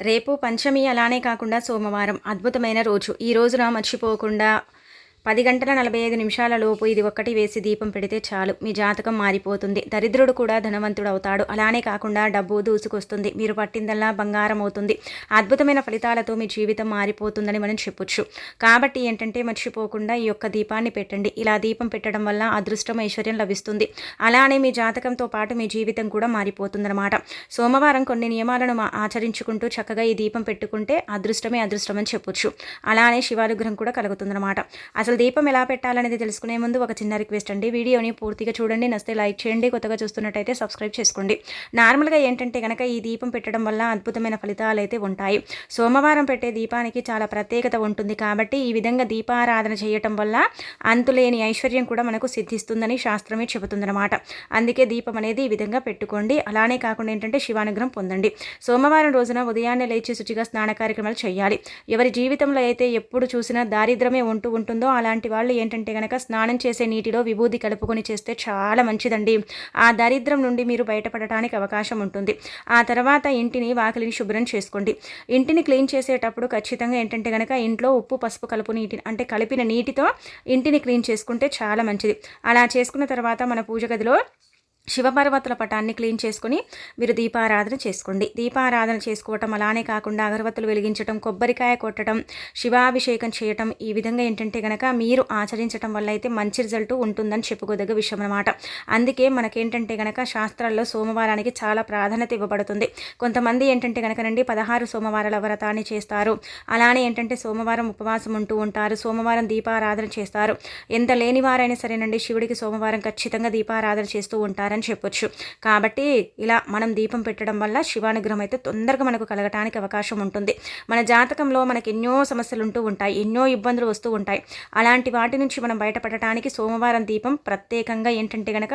రేపు పంచమి అలానే కాకుండా సోమవారం అద్భుతమైన రోజు. ఈ రోజున మర్చిపోకుండా పది గంటల నలభై ఐదు నిమిషాల లోపు ఇది ఒక్కటి వేసి దీపం పెడితే చాలు. మీ జాతకం మారిపోతుంది. దరిద్రుడు కూడా ధనవంతుడు అవుతాడు. అలానే కాకుండా డబ్బు దూసుకొస్తుంది. మీరు పట్టిందల్లా బంగారం అవుతుంది. అద్భుతమైన ఫలితాలతో మీ జీవితం మారిపోతుందని మనం చెప్పొచ్చు. కాబట్టి ఏంటంటే మర్చిపోకుండా ఈ యొక్క దీపాన్ని పెట్టండి. ఇలా దీపం పెట్టడం వల్ల అదృష్టం ఐశ్వర్యం లభిస్తుంది. అలానే మీ జాతకంతో పాటు మీ జీవితం కూడా మారిపోతుందన్నమాట. సోమవారం కొన్ని నియమాలను ఆచరించుకుంటూ చక్కగా ఈ దీపం పెట్టుకుంటే అదృష్టమే అదృష్టం అని చెప్పొచ్చు. అలానే శివానుగ్రహం కూడా కలుగుతుందన్నమాట. అసలు దీపం ఎలా పెట్టాలనేది తెలుసుకునే ముందు ఒక చిన్న రిక్వెస్ట్ అండి. వీడియోని పూర్తిగా చూడండి. నస్తే లైక్ చేయండి. కొత్తగా చూస్తున్నట్టయితే సబ్స్క్రైబ్ చేసుకోండి. నార్మల్గా ఏంటంటే కనుక ఈ దీపం పెట్టడం వల్ల అద్భుతమైన ఫలితాలు అయితే ఉంటాయి. సోమవారం పెట్టే దీపానికి చాలా ప్రత్యేకత ఉంటుంది కాబట్టి ఈ విధంగా దీపారాధన చేయటం వల్ల అంతులేని ఐశ్వర్యం కూడా మనకు సిద్ధిస్తుందని శాస్త్రమే చెబుతుందన్నమాట. అందుకే దీపం అనేది ఈ విధంగా పెట్టుకోండి. అలానే కాకుండా ఏంటంటే శివానుగ్రహం పొందండి. సోమవారం రోజున ఉదయాన్నే లేచి శుచిగా స్నాన కార్యక్రమాలు చేయాలి. ఎవరి జీవితంలో అయితే ఎప్పుడు చూసినా దారిద్రమే ఉంటూ ఉంటుందో అలాంటి వాళ్ళు ఏంటంటే కనుక స్నానం చేసే నీటిలో విభూది కలుపుకొని చేస్తే చాలా మంచిదండి. ఆ దరిద్రం నుండి మీరు బయటపడటానికి అవకాశం ఉంటుంది. ఆ తర్వాత ఇంటిని వాకిలిని శుభ్రం చేసుకోండి. ఇంటిని క్లీన్ చేసేటప్పుడు ఖచ్చితంగా ఏంటంటే కనుక ఇంట్లో ఉప్పు పసుపు కలుపు నీటి అంటే కలిపిన నీటితో ఇంటిని క్లీన్ చేసుకుంటే చాలా మంచిది. అలా చేసుకున్న తర్వాత మన పూజ గదిలో శివపర్వతుల పటాన్ని క్లీన్ చేసుకొని మీరు దీపారాధన చేసుకోండి. దీపారాధన చేసుకోవటం అలానే కాకుండా అగరవత్తులు వెలిగించటం కొబ్బరికాయ కొట్టడం శివాభిషేకం చేయటం ఈ విధంగా ఏంటంటే కనుక మీరు ఆచరించటం వల్ల అయితే మంచి రిజల్ట్ ఉంటుందని చెప్పుకోదగ్గ విషయం అనమాట అందుకే మనకేంటంటే కనుక శాస్త్రాల్లో సోమవారానికి చాలా ప్రాధాన్యత ఇవ్వబడుతుంది. కొంతమంది ఏంటంటే గనకనండి పదహారు సోమవారాల వ్రతాన్ని చేస్తారు. అలానే ఏంటంటే సోమవారం ఉపవాసం ఉంటూ ఉంటారు. సోమవారం దీపారాధన చేస్తారు. ఎంత లేని వారైనా సరేనండి శివుడికి సోమవారం ఖచ్చితంగా దీపారాధన చేస్తూ ఉంటారని చెప్పొచ్చు. కాబట్టి ఇలా మనం దీపం పెట్టడం వల్ల శివానుగ్రహం అయితే తొందరగా మనకు కలగటానికి అవకాశం ఉంటుంది. మన జాతకంలో మనకి ఎన్నో సమస్యలు ఉంటూ ఉంటాయి ఎన్నో ఇబ్బందులు వస్తూ ఉంటాయి. అలాంటి వాటి నుంచి మనం బయటపడటానికి సోమవారం దీపం ప్రత్యేకంగా ఏంటంటే గనక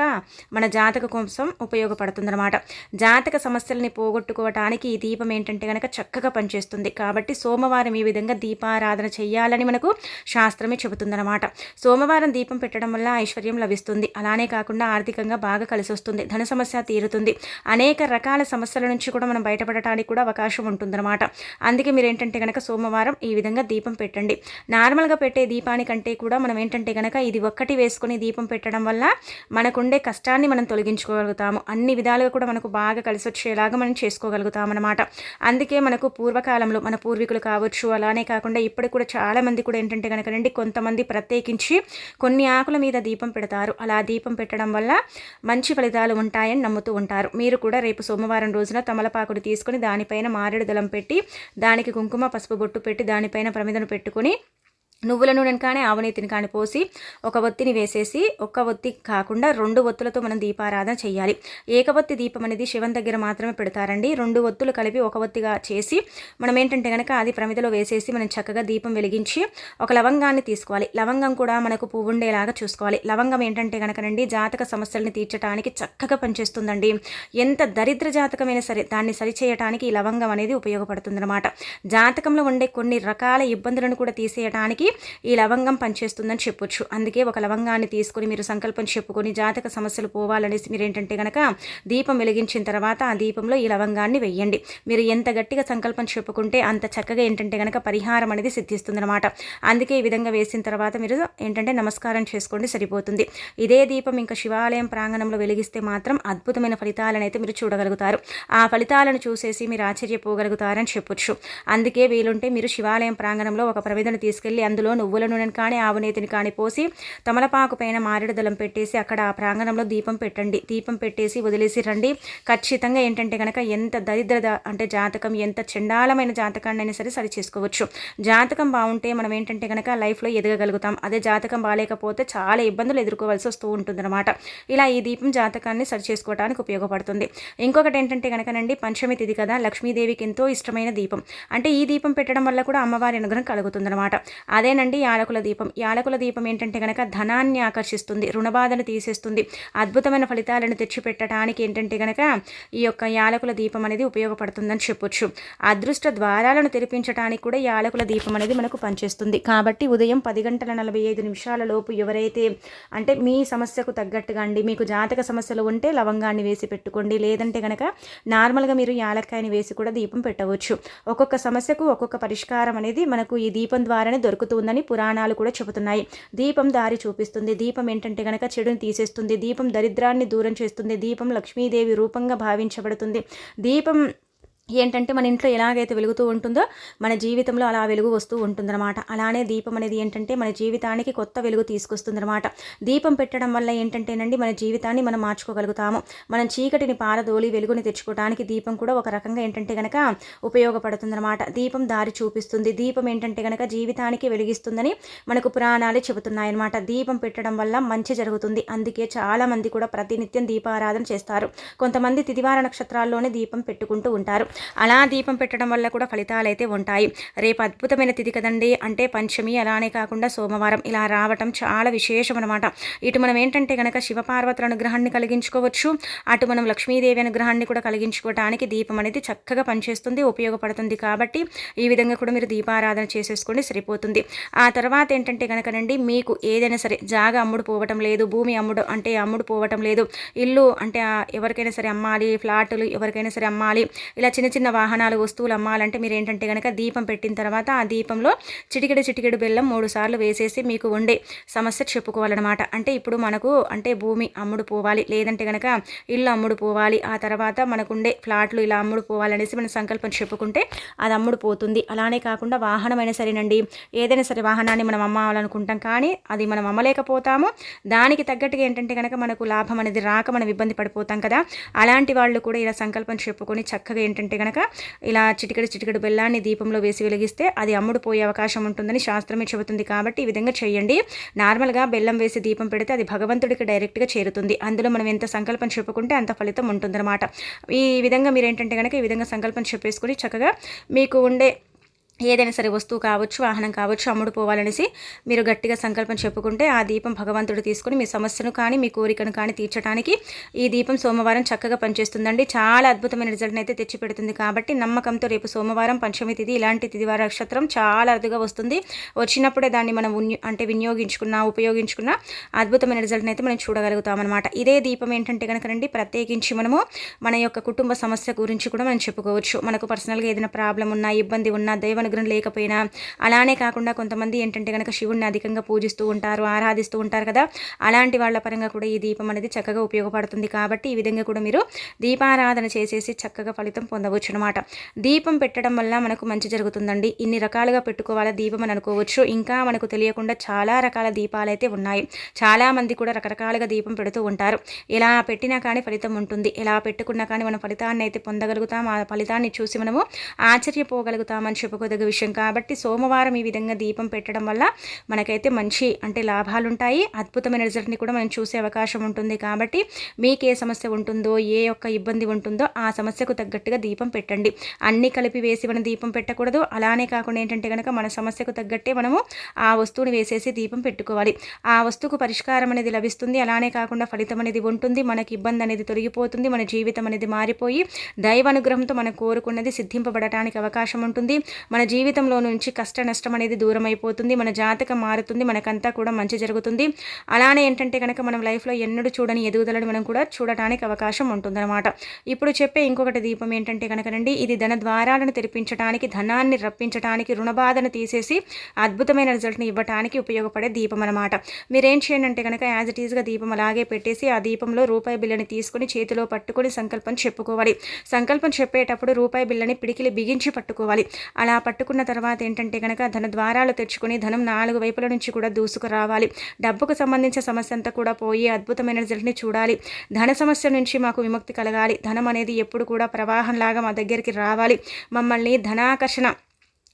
మన జాతక కోసం ఉపయోగపడుతుందన్నమాట. జాతక సమస్యల్ని పోగొట్టుకోవటానికి ఈ దీపం ఏంటంటే కనుక చక్కగా పనిచేస్తుంది. కాబట్టి సోమవారం ఈ విధంగా దీపారాధన చేయాలని మనకు శాస్త్రమే చెబుతుందన్నమాట. సోమవారం దీపం పెట్టడం వల్ల ఐశ్వర్యం లభిస్తుంది. అలానే కాకుండా ఆర్థికంగా బాగా కలిసి వస్తుంది ధన సమస్య తీరుతుంది. అనేక రకాల సమస్యల నుంచి కూడా మనం బయటపడటానికి కూడా అవకాశం ఉంటుందన్నమాట. అందుకే మీరు ఏంటంటే కనుక సోమవారం ఈ విధంగా దీపం పెట్టండి. నార్మల్గా పెట్టే దీపానికంటే కూడా మనం ఏంటంటే కనుక ఇది ఒక్కటి వేసుకొని దీపం పెట్టడం వల్ల మనకుండే కష్టాన్ని మనం తొలగించుకోగలుగుతాము. అన్ని విధాలుగా కూడా మనకు బాగా కలిసి వచ్చేలాగా మనం చేసుకోగలుగుతామన్నమాట. అందుకే మనకు పూర్వకాలంలో మన పూర్వీకులు కావచ్చు అలానే కాకుండా ఇప్పటికి కూడా చాలా మంది కూడా ఏంటంటే కనుక రండి కొంతమంది ప్రత్యేకించి కొన్ని ఆకుల మీద దీపం పెడతారు. అలా దీపం పెట్టడం వల్ల మంచి ఫలితాలు ఉంటాయని నమ్ముతూ ఉంటారు. మీరు కూడా రేపు సోమవారం రోజున తమలపాకుడు తీసుకొని దానిపైన మారేడు దళం పెట్టి దానికి కుంకుమ పసుపు బొట్టు పెట్టి దానిపైన ప్రమిదను పెట్టుకొని నువ్వుల నూనెను కానీ ఆవనీతిని కానీ పోసి ఒక ఒత్తిని వేసేసి ఒక్క ఒత్తి కాకుండా రెండు ఒత్తులతో మనం దీపారాధన చేయాలి ఏకవత్తి దీపం అనేది శివం దగ్గర మాత్రమే పెడతారండి. రెండు ఒత్తులు కలిపి ఒక ఒత్తిగా చేసి మనం ఏంటంటే కనుక అది ప్రమిదలో వేసేసి మనం చక్కగా దీపం వెలిగించి ఒక లవంగాన్ని తీసుకోవాలి. లవంగం కూడా మనకు పువ్వు ఉండేలాగా చూసుకోవాలి. లవంగం ఏంటంటే కనుకనండి జాతక సమస్యల్ని తీర్చడానికి చక్కగా పనిచేస్తుందండి. ఎంత దరిద్ర జాతకమైనా సరే దాన్ని సరిచేయటానికి ఈ లవంగం అనేది ఉపయోగపడుతుందన్నమాట. జాతకంలో ఉండే కొన్ని రకాల ఇబ్బందులను కూడా తీసేయడానికి ఈ లవంగం పనిచేస్తుందని చెప్పొచ్చు. అందుకే ఒక లవంగాన్ని తీసుకొని మీరు సంకల్పం చెప్పుకొని జాతక సమస్యలు పోవాలనేసి మీరు ఏంటంటే కనుక దీపం వెలిగించిన తర్వాత ఆ దీపంలో ఈ లవంగాన్ని వెయ్యండి. మీరు ఎంత గట్టిగా సంకల్పం చెప్పుకుంటే అంత చక్కగా ఏంటంటే కనుక పరిహారం అనేది సిద్ధిస్తుందన్నమాట. అందుకే ఈ విధంగా వేసిన తర్వాత మీరు ఏంటంటే నమస్కారం చేసుకోండి సరిపోతుంది. ఇదే దీపం ఇంకా శివాలయం ప్రాంగణంలో వెలిగిస్తే మాత్రం అద్భుతమైన ఫలితాలను అయితే మీరు చూడగలుగుతారు. ఆ ఫలితాలను చూసేసి మీరు ఆశ్చర్యపోగలుగుతారని చెప్పొచ్చు. అందుకే వీలుంటే మీరు శివాలయం ప్రాంగణంలో ఒక ప్రవేదన తీసుకెళ్ళి అందులో నువ్వుల నూనెను కానీ ఆవునేతిని కానీ పోసి తమలపాకు పైన మారేడు దళం పెట్టేసి అక్కడ ఆ ప్రాంగణంలో దీపం పెట్టండి. దీపం పెట్టేసి వదిలేసి రండి. ఖచ్చితంగా ఏంటంటే కనుక ఎంత దరిద్రత అంటే జాతకం ఎంత చండాలమైన జాతకాన్ని అయినా సరే సరి చేసుకోవచ్చు. జాతకం బాగుంటే మనం ఏంటంటే కనుక లైఫ్లో ఎదగగలుగుతాం. అదే జాతకం బాగాలేకపోతే చాలా ఇబ్బందులు ఎదుర్కోవాల్సి వస్తూ ఉంటుందన్నమాట. ఇలా ఈ దీపం జాతకాన్ని సరి చేసుకోవడానికి ఉపయోగపడుతుంది. ఇంకొకటి ఏంటంటే కనుకనండి పంచమి తిథి కదా లక్ష్మీదేవికి ఎంతో ఇష్టమైన దీపం. అంటే ఈ దీపం పెట్టడం వల్ల కూడా అమ్మవారి అనుగ్రహం కలుగుతుందన్నమాట. ఆ అదేనండి యాలకుల దీపం. యాలకుల దీపం ఏంటంటే కనుక ధనాన్ని ఆకర్షిస్తుంది రుణబాధను తీసేస్తుంది. అద్భుతమైన ఫలితాలను తెచ్చిపెట్టడానికి ఏంటంటే కనుక ఈ యొక్క యాలకుల దీపం అనేది ఉపయోగపడుతుందని చెప్పొచ్చు. అదృష్ట ద్వారాలను తెరిపించడానికి కూడా యాలకుల దీపం అనేది మనకు పనిచేస్తుంది. కాబట్టి ఉదయం పది గంటల నలభై ఐదు నిమిషాల లోపు ఎవరైతే అంటే మీ సమస్యకు తగ్గట్టుగా అండి మీకు జాతక సమస్యలు ఉంటే లవంగాన్ని వేసి పెట్టుకోండి. లేదంటే కనుక నార్మల్గా మీరు యాలక్కాయని వేసి కూడా దీపం పెట్టవచ్చు. ఒక్కొక్క సమస్యకు ఒక్కొక్క పరిష్కారం అనేది మనకు ఈ దీపం ద్వారానే దొరుకుతుంది. ఉందని పురాణాలు కూడా చెబుతున్నాయి. దీపం దారి చూపిస్తుంది. దీపం ఏంటంటే గనక చెడుని తీసేస్తుంది. దీపం దరిద్రాన్ని దూరం చేస్తుంది. దీపం లక్ష్మీదేవి రూపంగా భావించబడుతుంది. దీపం ఏంటంటే మన ఇంట్లో ఎలాగైతే వెలుగుతూ ఉంటుందో మన జీవితంలో అలా వెలుగు వస్తూ ఉంటుందన్నమాట. అలానే దీపం అనేది ఏంటంటే మన జీవితానికి కొత్త వెలుగు తీసుకొస్తుందన్నమాట. దీపం పెట్టడం వల్ల ఏంటంటేనండి మన జీవితాన్ని మనం మార్చుకోగలుగుతాము. మనం చీకటిని పారదోలి వెలుగుని తెచ్చుకోవడానికి దీపం కూడా ఒక రకంగా ఏంటంటే కనుక ఉపయోగపడుతుందన్నమాట. దీపం దారి చూపిస్తుంది. దీపం ఏంటంటే కనుక జీవితానికి వెలిగిస్తుందని మనకు పురాణాలే చెబుతున్నాయన్నమాట. దీపం పెట్టడం వల్ల మంచి జరుగుతుంది. అందుకే చాలామంది కూడా ప్రతినిత్యం దీపారాధన చేస్తారు. కొంతమంది తిదివార నక్షత్రాల్లోనే దీపం పెట్టుకుంటూ ఉంటారు. అలా దీపం పెట్టడం వల్ల కూడా ఫలితాలు అయితే ఉంటాయి. రేపు అద్భుతమైన తిథి కదండి. అంటే పంచమి అలానే కాకుండా సోమవారం ఇలా రావటం చాలా విశేషం అనమాట ఇటు మనం ఏంటంటే కనుక శివపార్వతుల అనుగ్రహాన్ని కలిగించుకోవచ్చు. అటు మనం లక్ష్మీదేవి అనుగ్రహాన్ని కూడా కలిగించుకోవడానికి దీపం అనేది చక్కగా పనిచేస్తుంది ఉపయోగపడుతుంది కాబట్టి ఈ విధంగా కూడా మీరు దీపారాధన చేసేసుకోండి సరిపోతుంది. ఆ తర్వాత ఏంటంటే కనుకనండి మీకు ఏదైనా సరే జాగా అమ్ముడు పోవటం లేదు భూమి అమ్ముడు అంటే అమ్ముడు పోవటం లేదు ఇల్లు అంటే ఎవరికైనా సరే అమ్మాలి ఫ్లాట్లు ఎవరికైనా సరే అమ్మాలి ఇలా చిన్న చిన్న చిన్న వాహనాలు వస్తువులు అమ్మాలంటే మీరు ఏంటంటే కనుక దీపం పెట్టిన తర్వాత ఆ దీపంలో చిటికెడు చిటికెడు బెల్లం మూడు సార్లు వేసేసి మీకు ఉండే సమస్య చెప్పుకోవాలన్నమాట. అంటే ఇప్పుడు మనకు అంటే భూమి అమ్ముడు పోవాలి లేదంటే కనుక ఇల్లు అమ్ముడు పోవాలి ఆ తర్వాత మనకుండే ఫ్లాట్లు ఇలా అమ్ముడు పోవాలనేసి మనం సంకల్పం చెప్పుకుంటే అది అమ్ముడు పోతుంది. అలానే కాకుండా వాహనం అయినా సరేనండి ఏదైనా సరే వాహనాన్ని మనం అమ్మాలనుకుంటాం కానీ అది మనం అమ్మలేకపోతాము. దానికి తగ్గట్టుగా ఏంటంటే కనుక మనకు లాభం అనేది రాక మనం ఇబ్బంది పడిపోతాం కదా. అలాంటి వాళ్ళు కూడా ఇలా సంకల్పం చెప్పుకొని చక్కగా ఏంటంటే అంటే కనుక ఇలా చిటికడి చిటికడి బెల్లాన్ని దీపంలో వేసి వెలిగిస్తే అది అమ్ముడుపోయే అవకాశం ఉంటుందని శాస్త్రమే చెబుతుంది కాబట్టి ఈ విధంగా చేయండి. నార్మల్గా బెల్లం వేసి దీపం పెడితే అది భగవంతుడికి డైరెక్ట్గా చేరుతుంది. అందులో మనం ఎంత సంకల్పం చెప్పుకుంటే అంత ఫలితం ఉంటుందన్నమాట. ఈ విధంగా మీరు ఏంటంటే కనుక ఈ విధంగా సంకల్పం చెప్పేసుకుని చక్కగా మీకు ఉండే ఏదైనా సరే వస్తువు కావచ్చు వాహనం కావచ్చు అమ్ముడు పోవాలనేసి మీరు గట్టిగా సంకల్పం చెప్పుకుంటే ఆ దీపం భగవంతుడు తీసుకుని మీ సమస్యను కానీ మీ కోరికను కానీ తీర్చడానికి ఈ దీపం సోమవారం చక్కగా పనిచేస్తుందండి. చాలా అద్భుతమైన రిజల్ట్ని అయితే తెచ్చిపెడుతుంది కాబట్టి నమ్మకంతో రేపు సోమవారం పంచమి తిథి ఇలాంటి తిథివార నక్షత్రం చాలా అరుదుగా వస్తుంది. వచ్చినప్పుడే దాన్ని మనం అంటే వినియోగించుకున్న ఉపయోగించుకున్న అద్భుతమైన రిజల్ట్ని అయితే మనం చూడగలుగుతాం అనమాట ఇదే దీపం ఏంటంటే కనుక రండి ప్రత్యేకించి మనము మన యొక్క కుటుంబ సమస్య గురించి కూడా మనం చెప్పుకోవచ్చు. మనకు పర్సనల్గా ఏదైనా ప్రాబ్లం ఉన్నా ఇబ్బంది ఉన్నా దైవను అనుగ్రహం లేకపోయినా. అలానే కాకుండా కొంతమంది ఏంటంటే కనుక శివుణ్ణి అధికంగా పూజిస్తూ ఉంటారు ఆరాధిస్తూ ఉంటారు కదా. అలాంటి వాళ్ళ పరంగా కూడా ఈ దీపం అనేది చక్కగా ఉపయోగపడుతుంది కాబట్టి ఈ విధంగా కూడా మీరు దీపారాధన చేసేసి చక్కగా ఫలితం పొందవచ్చు అనమాట దీపం పెట్టడం వల్ల మనకు మంచి జరుగుతుందండి. ఇన్ని రకాలుగా పెట్టుకోవాలా దీపం అని అనుకోవచ్చు. ఇంకా మనకు తెలియకుండా చాలా రకాల దీపాలు అయితే ఉన్నాయి. చాలామంది కూడా రకరకాలుగా దీపం పెడుతూ ఉంటారు. ఎలా పెట్టినా కానీ ఫలితం ఉంటుంది. ఎలా పెట్టుకున్నా కానీ మనం ఫలితాన్ని అయితే పొందగలుగుతాం. ఆ ఫలితాన్ని చూసి మనము ఆశ్చర్యపోగలుగుతామని చెప్పుకో చెప్పుకోదగ్గ విషయం. కాబట్టి సోమవారం ఈ విధంగా దీపం పెట్టడం వల్ల మనకైతే మంచి అంటే లాభాలు ఉంటాయి అద్భుతమైన రిజల్ట్ని కూడా మనం చూసే అవకాశం ఉంటుంది. కాబట్టి మీకు ఏ సమస్య ఉంటుందో ఏ యొక్క ఇబ్బంది ఉంటుందో ఆ సమస్యకు తగ్గట్టుగా దీపం పెట్టండి. అన్ని కలిపి వేసి మనం దీపం పెట్టకూడదు. అలానే కాకుండా ఏంటంటే కనుక మన సమస్యకు తగ్గట్టే మనము ఆ వస్తువుని వేసేసి దీపం పెట్టుకోవాలి. ఆ వస్తువుకు పరిష్కారం అనేది లభిస్తుంది. అలానే కాకుండా ఫలితం అనేది ఉంటుంది. మనకి ఇబ్బంది అనేది తొలగిపోతుంది. మన జీవితం అనేది మారిపోయి దైవ అనుగ్రహంతో మనం కోరుకున్నది సిద్ధింపబడటానికి అవకాశం ఉంటుంది. మన జీవితంలో నుంచి కష్ట నష్టం అనేది దూరం అయిపోతుంది మన జాతకం మారుతుంది మనకంతా కూడా మంచి జరుగుతుంది. అలానే ఏంటంటే కనుక మనం లైఫ్లో ఎన్నడూ చూడని ఎదుగుదలను మనం కూడా చూడటానికి అవకాశం ఉంటుందన్నమాట. ఇప్పుడు చెప్పే ఇంకొకటి దీపం ఏంటంటే కనుకనండి ఇది ధన ద్వారాలను తెరిపించడానికి ధనాన్ని రప్పించడానికి రుణబాధను తీసేసి అద్భుతమైన రిజల్ట్ని ఇవ్వడానికి ఉపయోగపడే దీపం అనమాట మీరేం చేయండి అంటే కనుక యాజ్ ఇట్ ఈజ్గా దీపం అలాగే పెట్టేసి ఆ దీపంలో రూపాయి బిల్లని తీసుకుని చేతిలో పట్టుకొని సంకల్పం చెప్పుకోవాలి. సంకల్పం చెప్పేటప్పుడు రూపాయి బిల్లని పిడికిలి బిగించి పట్టుకోవాలి. అలా పట్టుకున్న తర్వాత ఏంటంటే కనుక ధన ద్వారాలు తెచ్చుకొని ధనం నాలుగు వైపుల నుంచి కూడా దూసుకురావాలి. డబ్బుకు సంబంధించిన సమస్య అంతా కూడా పోయి అద్భుతమైన రిజల్ట్ని చూడాలి. ధన సమస్య నుంచి మాకు విముక్తి కలగాలి. ధనం అనేది ఎప్పుడు కూడా ప్రవాహంలాగా మా దగ్గరికి రావాలి. మమ్మల్ని ధనాకర్షణ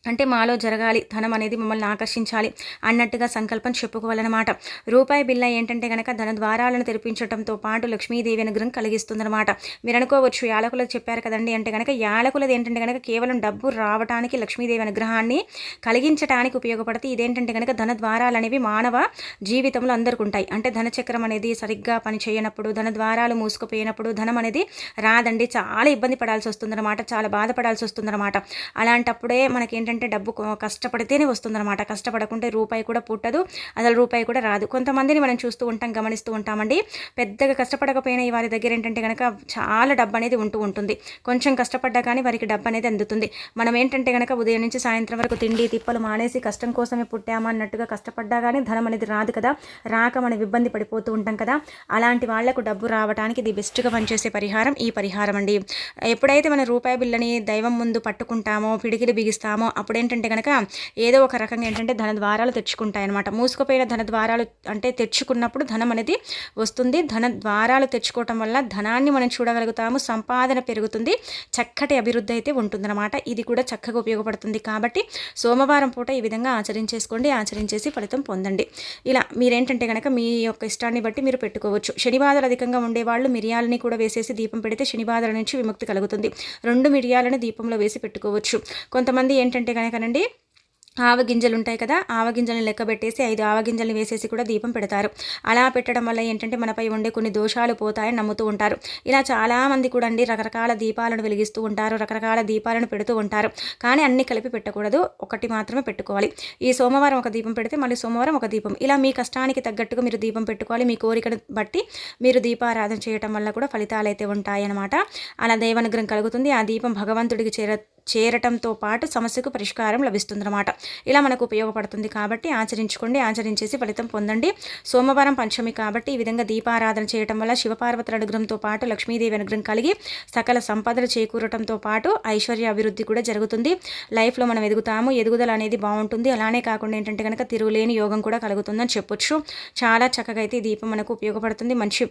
అంటే మాలో జరగాలి ధనం అనేది మమ్మల్ని ఆకర్షించాలి అన్నట్టుగా సంకల్పం చెప్పుకోవాలన్నమాట. రూపాయి బిల్ల ఏంటంటే కనుక ధన ద్వారాలను తెరిపించడంతో పాటు లక్ష్మీదేవి అనుగ్రహం కలిగిస్తుందన్నమాట. మీరు అనుకోవచ్చు యాలకులకు చెప్పారు కదండి అంటే కనుక యాలకులది ఏంటంటే కనుక కేవలం డబ్బు రావడానికి లక్ష్మీదేవి అనుగ్రహాన్ని కలిగించడానికి ఉపయోగపడితే ఇదేంటంటే కనుక ధన ద్వారాలు అనేవి మానవ జీవితంలో అందరికీ ఉంటాయి. అంటే ధనచక్రం అనేది సరిగ్గా పని చేయనప్పుడు ధన ద్వారాలు మూసుకుపోయినప్పుడు ధనం అనేది రాదండి. చాలా ఇబ్బంది పడాల్సి వస్తుందన్నమాట చాలా బాధపడాల్సి వస్తుందన్నమాట. అలాంటప్పుడే మనకి ఏంటంటే డబ్బు కష్టపడితేనే వస్తుందన్నమాట. కష్టపడకుంటే రూపాయి కూడా పుట్టదు అసలు రూపాయి కూడా రాదు. కొంతమందిని మనం చూస్తూ ఉంటాం గమనిస్తూ ఉంటామండి. పెద్దగా కష్టపడకపోయినా వారి దగ్గర ఏంటంటే కనుక చాలా డబ్బు అనేది ఉంటూ ఉంటుంది. కొంచెం కష్టపడ్డా కానీ వారికి డబ్బు అనేది అందుతుంది. మనం ఏంటంటే కనుక ఉదయం నుంచి సాయంత్రం వరకు తిండి తిప్పలు మానేసి కష్టం కోసమే పుట్టామన్నట్టుగా కష్టపడ్డా కానీ ధనం అనేది రాదు కదా. రాక మనం ఇబ్బంది పడిపోతూ ఉంటాం కదా. అలాంటి వాళ్ళకు డబ్బు రావడానికి ఇది బెస్ట్గా పనిచేసే పరిహారం ఈ పరిహారం అండి. ఎప్పుడైతే మన రూపాయి బిల్లని దైవం ముందు పట్టుకుంటామో పిడికిలు బిగిస్తామో అప్పుడు ఏంటంటే కనుక ఏదో ఒక రకంగా ఏంటంటే ధన ద్వారాలు తెచ్చుకుంటాయి అనమాట మూసుకుపోయిన ధన ద్వారాలు అంటే తెచ్చుకున్నప్పుడు ధనం అనేది వస్తుంది. ధన ద్వారాలు తెచ్చుకోవటం వల్ల ధనాన్ని మనం చూడగలుగుతాము. సంపాదన పెరుగుతుంది. చక్కటి అభివృద్ధి అయితే ఉంటుందన్నమాట. ఇది కూడా చక్కగా ఉపయోగపడుతుంది కాబట్టి సోమవారం పూట ఈ విధంగా ఆచరించేసుకోండి. ఆచరించేసి ఫలితం పొందండి. ఇలా మీరేంటంటే కనుక మీ యొక్క ఇష్టాన్ని బట్టి మీరు పెట్టుకోవచ్చు. శనివాదాలు అధికంగా ఉండేవాళ్ళు మిరియాలని కూడా వేసేసి దీపం పెడితే శనివాదాల నుంచి విముక్తి కలుగుతుంది. రెండు మిరియాలను దీపంలో వేసి పెట్టుకోవచ్చు. కొంతమంది ఏంటంటే కనుకనండి ఆవగింజలు ఉంటాయి కదా ఆవగింజలను లెక్క పెట్టేసి ఐదు ఆవగింజలను వేసేసి కూడా దీపం పెడతారు. అలా పెట్టడం వల్ల ఏంటంటే మనపై ఉండే కొన్ని దోషాలు పోతాయని నమ్ముతూ ఉంటారు. ఇలా చాలామంది కూడా అండి రకరకాల దీపాలను వెలిగిస్తూ ఉంటారు రకరకాల దీపాలను పెడుతూ ఉంటారు. కానీ అన్ని కలిపి పెట్టకూడదు ఒకటి మాత్రమే పెట్టుకోవాలి. ఈ సోమవారం ఒక దీపం పెడితే మళ్ళీ సోమవారం ఒక దీపం. ఇలా మీ కష్టానికి తగ్గట్టుగా మీరు దీపం పెట్టుకోవాలి. మీ కోరికను బట్టి మీరు దీపారాధన చేయటం వల్ల కూడా ఫలితాలు అయితే ఉంటాయన్నమాట. అలా దైవానుగ్రహం కలుగుతుంది. ఆ దీపం భగవంతుడికి చేర చేరటంతో పాటు సమస్యకు పరిష్కారం లభిస్తుందన్నమాట. ఇలా మనకు ఉపయోగపడుతుంది కాబట్టి ఆచరించుకోండి ఆచరించేసి ఫలితం పొందండి. సోమవారం పంచమి కాబట్టి ఈ విధంగా దీపారాధన చేయటం వల్ల శివపార్వతుల అనుగ్రహంతో పాటు లక్ష్మీదేవి అనుగ్రహం కలిగి సకల సంపదలు చేకూరటంతో పాటు ఐశ్వర్య అభివృద్ధి కూడా జరుగుతుంది. లైఫ్లో మనం ఎదుగుతాము ఎదుగుదల అనేది బాగుంటుంది. అలానే కాకుండా ఏంటంటే కనుక తిరుగులేని యోగం కూడా కలుగుతుందని చెప్పొచ్చు. చాలా చక్కగా అయితే దీపం మనకు ఉపయోగపడుతుంది. మంచి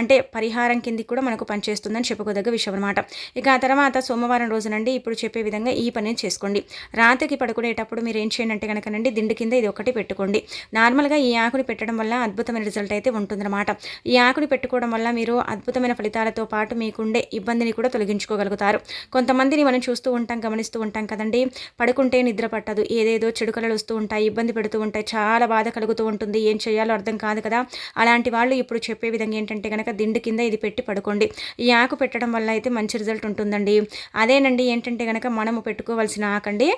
అంటే పరిహారం కిందికి కూడా మనకు పనిచేస్తుందని చెప్పుకోదగ్గ విషయం అనమాట ఇక ఆ తర్వాత సోమవారం రోజునండి. ఇప్పుడు చెప్పే విధంగా ఈ పని చేసుకోండి. రాత్రికి పడుకునేటప్పుడు మీరు ఏం చేయండి అంటే కనుకనండి దిండు కింద ఇది ఒకటి పెట్టుకోండి. నార్మల్గా ఈ ఆకుని పెట్టడం వల్ల అద్భుతమైన రిజల్ట్ అయితే ఉంటుందన్నమాట. ఈ ఆకుని పెట్టుకోవడం వల్ల మీరు అద్భుతమైన ఫలితాలతో పాటు మీకుండే ఇబ్బందిని కూడా తొలగించుకోగలుగుతారు. కొంతమందిని మనం చూస్తూ ఉంటాం గమనిస్తూ ఉంటాం కదండి. పడుకుంటే నిద్ర పట్టదు ఏదేదో చెడు కళలు వస్తూ ఉంటాయి ఇబ్బంది పెడుతూ ఉంటాయి చాలా బాధ కలుగుతూ ఉంటుంది ఏం చేయాలో అర్థం కాదు కదా. అలాంటి వాళ్ళు ఇప్పుడు చెప్పే విధంగా ఏంటంటే కనుక దిండు కింద ఇది పెట్టి పడుకోండి. ఈ ఆకు పెట్టడం వల్ల అయితే మంచి రిజల్ట్ ఉంటుందండి. అదేనండి ఏంటంటే కనుక మనము పెట్టుకోవాల్సిన ఆకండి.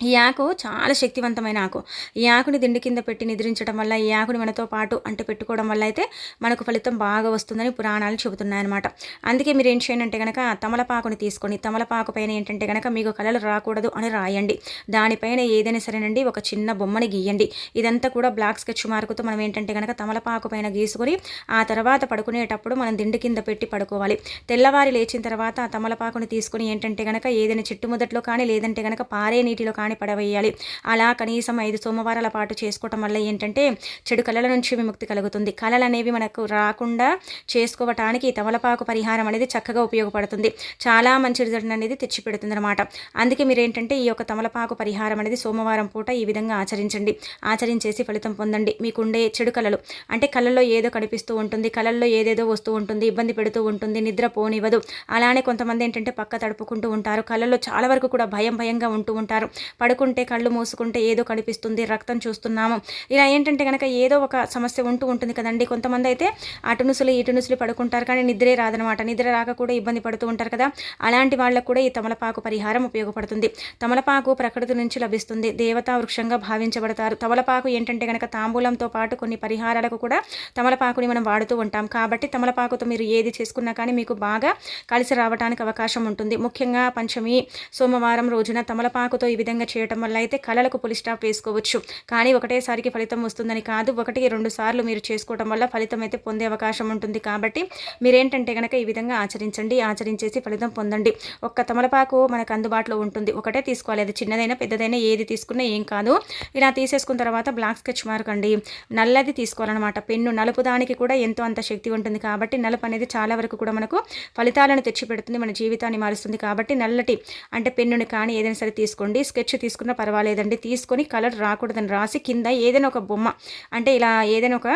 ఈ ఆకు చాలా శక్తివంతమైన ఆకు. ఈ ఆకుని దిండి కింద పెట్టి నిద్రించడం వల్ల ఈ ఆకుని మనతో పాటు అంటే పెట్టుకోవడం వల్ల అయితే మనకు ఫలితం బాగా వస్తుందని పురాణాలు చెబుతున్నాయన్నమాట. అందుకే మీరు ఏం చేయండి అంటే కనుక తమలపాకుని తీసుకొని తమలపాకు పైన ఏంటంటే కనుక మీకు కళలు రాకూడదు అని రాయండి. దానిపైన ఏదైనా సరేనండి ఒక చిన్న బొమ్మని గీయండి. ఇదంతా కూడా బ్లాక్ స్కెచ్ మార్కుతో మనం ఏంటంటే కనుక తమలపాకు పైన గీసుకొని ఆ తర్వాత పడుకునేటప్పుడు మనం దిండి కింద పెట్టి పడుకోవాలి. తెల్లవారి లేచిన తర్వాత ఆ తమలపాకుని తీసుకొని ఏంటంటే కనుక ఏదైనా చెట్టు మొదట్లో కానీ లేదంటే కనుక పారే నీటిలో కానీ పడవేయాలి. అలా కనీసం ఐదు సోమవారాల పాటు చేసుకోవటం వల్ల ఏంటంటే చెడు కళల నుంచి విముక్తి కలుగుతుంది. కళలు అనేవి మనకు రాకుండా చేసుకోవటానికి తమలపాకు పరిహారం అనేది చక్కగా ఉపయోగపడుతుంది. చాలా మంచి రిజల్ట్ అనేది తెచ్చిపెడుతుంది అనమాట అందుకే మీరు ఏంటంటే ఈ యొక్క తమలపాకు పరిహారం అనేది సోమవారం పూట ఈ విధంగా ఆచరించండి. ఆచరించేసి ఫలితం పొందండి. మీకుండే చెడు కళలు. అంటే కళల్లో ఏదో కనిపిస్తూ ఉంటుంది కళల్లో ఏదేదో వస్తూ ఉంటుంది ఇబ్బంది పెడుతూ ఉంటుంది నిద్ర పోనివ్వదు. అలానే కొంతమంది ఏంటంటే పక్క తడుపుకుంటూ ఉంటారు. కళల్లో చాలా వరకు కూడా భయం భయంగా ఉంటూ ఉంటారు. పడుకుంటే కళ్ళు మూసుకుంటే ఏదో కనిపిస్తుంది రక్తం చూస్తున్నాము. ఇలా ఏంటంటే కనుక ఏదో ఒక సమస్య ఉంటూ ఉంటుంది కదండి. కొంతమంది అయితే అటు నుసులు ఇటు నుసులు పడుకుంటారు కానీ నిద్రే రాదనమాట. నిద్ర రాక కూడా ఇబ్బంది పడుతూ ఉంటారు కదా. అలాంటి వాళ్ళకు కూడా ఈ తమలపాకు పరిహారం ఉపయోగపడుతుంది. తమలపాకు ప్రకృతి నుంచి లభిస్తుంది. దేవతా వృక్షంగా భావించబడతారు. తమలపాకు ఏంటంటే కనుక తాంబూలంతో పాటు కొన్ని పరిహారాలకు కూడా తమలపాకుని మనం వాడుతూ ఉంటాం. కాబట్టి తమలపాకుతో మీరు ఏది చేసుకున్నా కానీ మీకు బాగా కలిసి రావడానికి అవకాశం ఉంటుంది. ముఖ్యంగా పంచమి సోమవారం రోజున తమలపాకుతో ఈ విధంగా చేయటం వల్ల అయితే కళలకు పులి స్టాప్ వేసుకోవచ్చు. కానీ ఒకటేసారికి ఫలితం వస్తుందని కాదు ఒకటికి రెండు సార్లు మీరు చేసుకోవటం వల్ల ఫలితం అయితే పొందే అవకాశం ఉంటుంది. కాబట్టి మీరేంటంటే కనుక ఈ విధంగా ఆచరించండి ఆచరించేసి ఫలితం పొందండి. ఒక్క తమలపాకు మనకు అందుబాటులో ఉంటుంది. ఒకటే తీసుకోవాలి. అది చిన్నదైనా పెద్దదైనా ఏది తీసుకున్నా ఏం కాదు. ఇలా తీసేసుకున్న తర్వాత బ్లాక్ స్కెచ్ మార్క్ అండి. నల్లది తీసుకోవాలన్నమాట. పెన్ను నలుపు దానికి కూడా ఎంతో అంత శక్తి ఉంటుంది. కాబట్టి నలుపు అనేది చాలా వరకు కూడా మనకు ఫలితాలను తెచ్చిపెడుతుంది. మన జీవితాన్ని మారుస్తుంది. కాబట్టి నల్లటి అంటే పెన్నుని కానీ ఏదైనా సరే తీసుకోండి. స్కెచ్ స్కెచ్ తీసుకున్నా పర్వాలేదండి. తీసుకొని కలర్ రాకూడదని రాసి కింద ఏదైనా ఒక బొమ్మ అంటే ఇలా ఏదైనా ఒక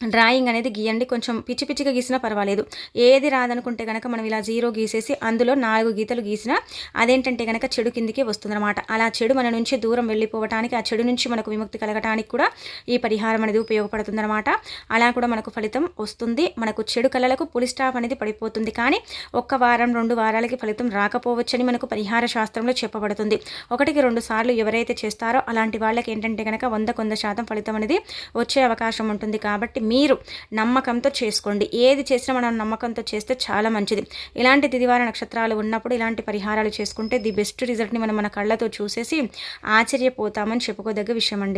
డ్రాయింగ్ అనేది గీయండి కొంచెం పిచ్చి పిచ్చిగా గీసినా పర్వాలేదు. ఏది రాదనుకుంటే కనుక మనం ఇలా జీరో గీసేసి అందులో నాలుగు గీతలు గీసినా అదేంటంటే కనుక చెడు కిందికి వస్తుందన్నమాట. అలా చెడు మన నుంచి దూరం వెళ్ళిపోవటానికి ఆ చెడు నుంచి మనకు విముక్తి కలగటానికి కూడా ఈ పరిహారం అనేది ఉపయోగపడుతుందన్నమాట. అలా కూడా మనకు ఫలితం వస్తుంది. మనకు చెడు కళలకు పులి స్టాప్ అనేది పడిపోతుంది. కానీ ఒక్క వారం రెండు వారాలకి ఫలితం రాకపోవచ్చని మనకు పరిహార శాస్త్రంలో చెప్పబడుతుంది. ఒకటికి రెండు సార్లు ఎవరైతే చేస్తారో అలాంటి వాళ్ళకి ఏంటంటే కనుక వంద కొంద శాతం ఫలితం అనేది వచ్చే అవకాశం ఉంటుంది. కాబట్టి మీరు నమ్మకంతో చేసుకోండి. ఏది చేసినా మనం నమ్మకంతో చేస్తే చాలా మంచిది. ఇలాంటి తిదివార నక్షత్రాలు ఉన్నప్పుడు ఇలాంటి పరిహారాలు చేసుకుంటే ది బెస్ట్ రిజల్ట్ని మనం మన కళ్ళతో చూసేసి ఆశ్చర్యపోతామని చెప్పుకోదగ్గ విషయం అండి.